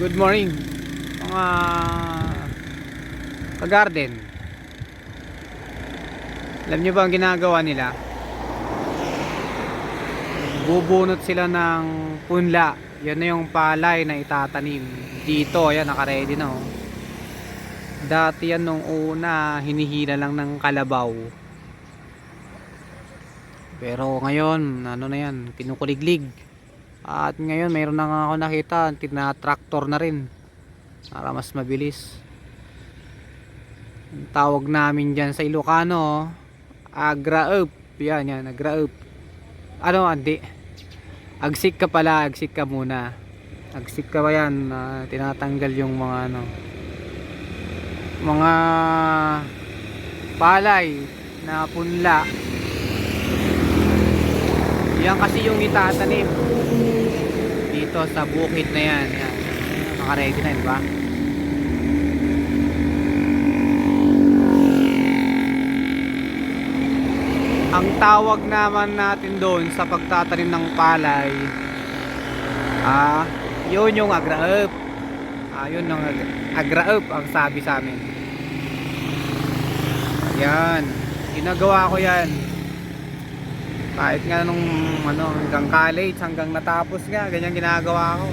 Good morning mga ka-garden. Alam niyo ba ang ginagawa nila? Bubunot sila ng punla. Yan na yung palay na itatanim. Dito, ayan, nakaready na oh. Dati yan nung una, hinihila lang ng kalabaw. Pero ngayon, ano na yan, kinukuliglig. At ngayon, mayroon na nga ako nakita, tina-tractor na rin. Para mas mabilis. Ang tawag namin dyan sa Ilocano, agra-up. Yan, yan, agra-up. Ano, hindi. Agsik ka pala, agsik ka muna. Agsik ka ba yan, ah, tinatanggal yung mga ano, mga palay na punla. Yan kasi yung itatanim dito sa bukid na yan. yan. Naka-ready na, di ba? Ang tawag naman natin doon sa pagtatanim ng palay, ah, yun yung agra-up. Ah, yun yung ag- agra-up ang sabi sa amin. Yan. Ginagawa ko yan. Kahit nga nung ano, hanggang college, hanggang natapos nga, ganyan ginagawa ko.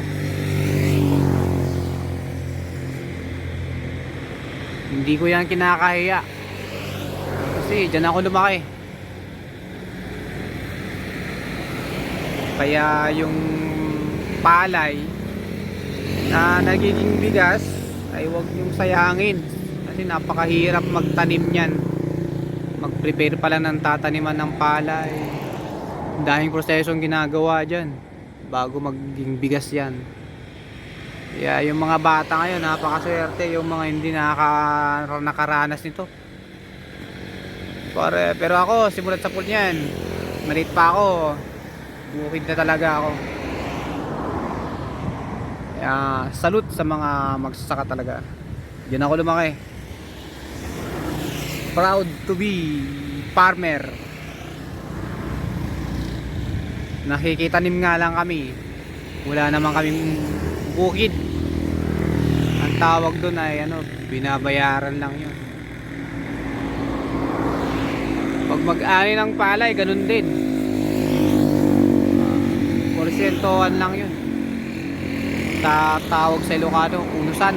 Hindi ko yan kinakahiya. Kasi dyan ako lumaki. Kaya yung palay na nagiging bigas ay huwag yung sayangin. Kasi napakahirap magtanim niyan. Mag-prepare pala ng tataniman ng palay. Daming prosesong ginagawa dyan bago maging bigas yan. Kaya yung mga bata ngayon, napakaswerte yung mga hindi nakaranas nito. Pare, pero ako, simulat sa pool niyan. Malit pa ako. Bukid na talaga ako. Kaya, salute sa mga magsasaka talaga. Diyan ako lumaki. Proud to be farmer. Nakikitanim nga lang kami. Wala naman kaming bukid. Ang tawag doon ay ano, binabayaran lang yun. Pag mag-ani ng palay, ganun din. Porsentohan lang yun. Tatawag sa Ilocano, unusan.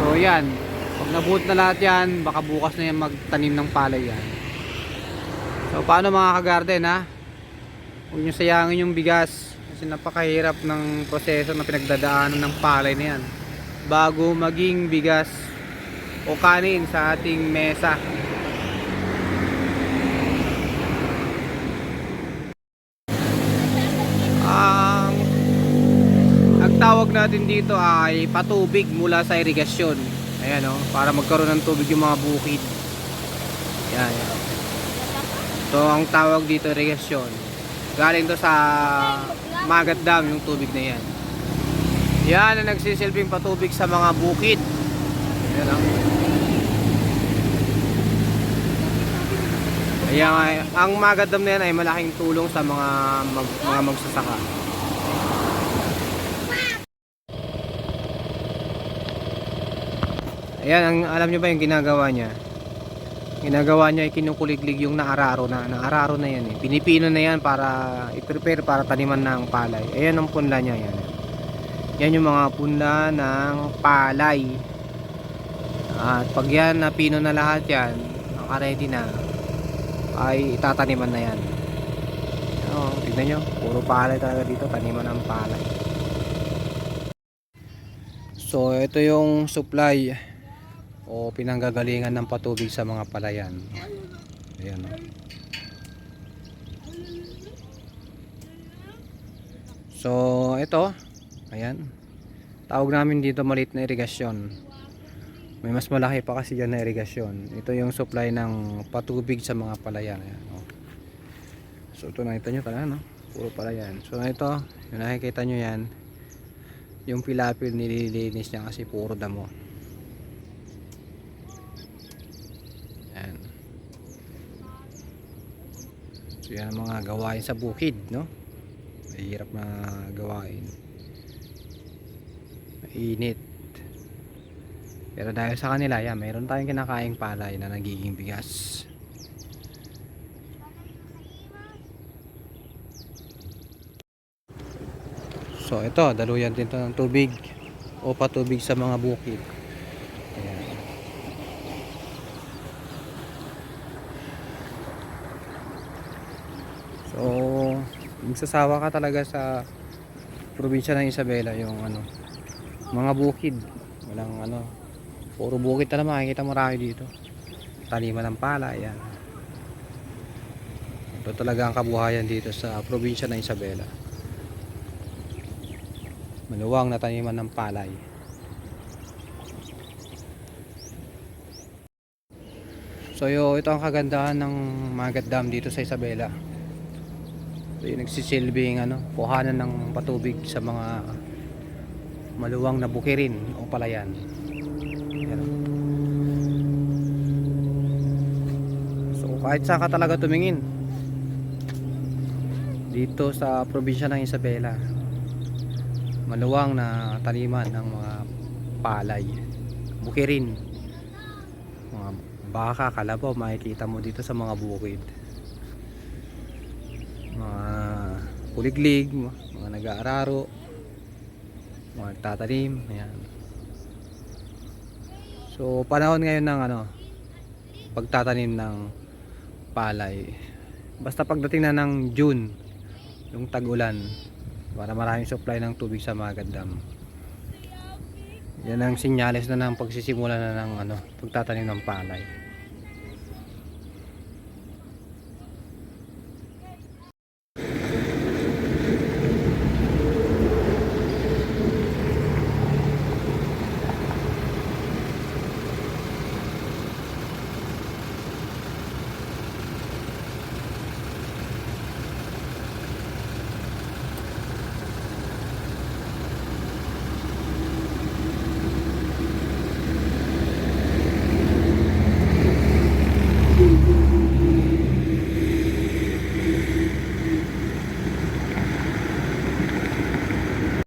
So yan, nabuot na lahat yan, baka bukas na yan magtanim ng palay yan. So paano mga kagarden ha? Huwag nyo sayangin yung bigas kasi napakahirap ng proseso na pinagdadaanan ng palay na yan bago maging bigas o kanin sa ating mesa. Ang tawag natin dito ay patubig mula sa irigasyon. Ayan o, para magkaroon ng tubig yung mga bukid. Yan, yan. So, ang tawag dito irigasyon. Galing to sa Magat Dam yung tubig na yan. Yan ang nagsisilbing patubig sa mga bukid. Ayan o. Kaya nga, ang Magat Dam na yan ay malaking tulong sa mga mag, mga magsasaka. Ayan, ang, alam nyo ba yung ginagawa niya? Ginagawa niya ay kinukuliglig yung naararo na. Naararo na yan eh. Pinipino na yan para i-prepare para taniman ng palay. Ayan ang punla niya yan. Yan yung mga punla ng palay. At pag yan napino na lahat yan, naka-ready na, ay itataniman na yan. Oh, tignan nyo, puro palay talaga dito, taniman ng palay. So, ito yung supply o pinanggagalingan ng patubig sa mga palayan. Ayan. oh. So, ito, ayan. Tawag namin dito maliit na irigasyon. May mas malaki pa kasi dyan na irigasyon. Ito yung supply ng patubig sa mga palayan. Ayan, oh. So, ito nakita nyo talaga, no? Puro palayan. So, ito, yung nakikita nyo yan, yung pilapil nililinis niya kasi puro damo. Ayan. So, yan ang mga gawain sa bukid, no? mahirap na gawain. Mainit. Pero dahil sa kanila yan mayroon tayong kinakaing palay na nagiging bigas. So ito daluyan din to ng tubig. O patubig sa mga bukid Ayan. So, magsasawa ka talaga sa probinsya ng Isabela yung ano, mga bukid. Walang ano, puro bukid na makikita mo marami dito. Taniman ng pala, yan. Ito talaga ang kabuhayan dito sa probinsya ng Isabela. Maluwang na taniman ng palay. So yo, ito ang kagandahan ng Magat Dam dito sa Isabela. So, yung nagsisilbing ano, kuhanan ng patubig sa mga maluwang na bukirin o palayan. Yan. So kahit saan ka talaga tumingin dito sa probinsya ng Isabela maluwang na taniman ng mga palay bukirin mga baka, kalabaw makikita mo dito sa mga bukid mga kuliglig mga nag-aararo mga nagtatanim ayan. So panahon ngayon ng ano pagtatanim ng palay. Basta pagdating na ng June yung tag-ulan para maraming supply ng tubig sa Magat Dam yan ang sinyales na ng pagsisimula na ng ano pagtatanim ng palay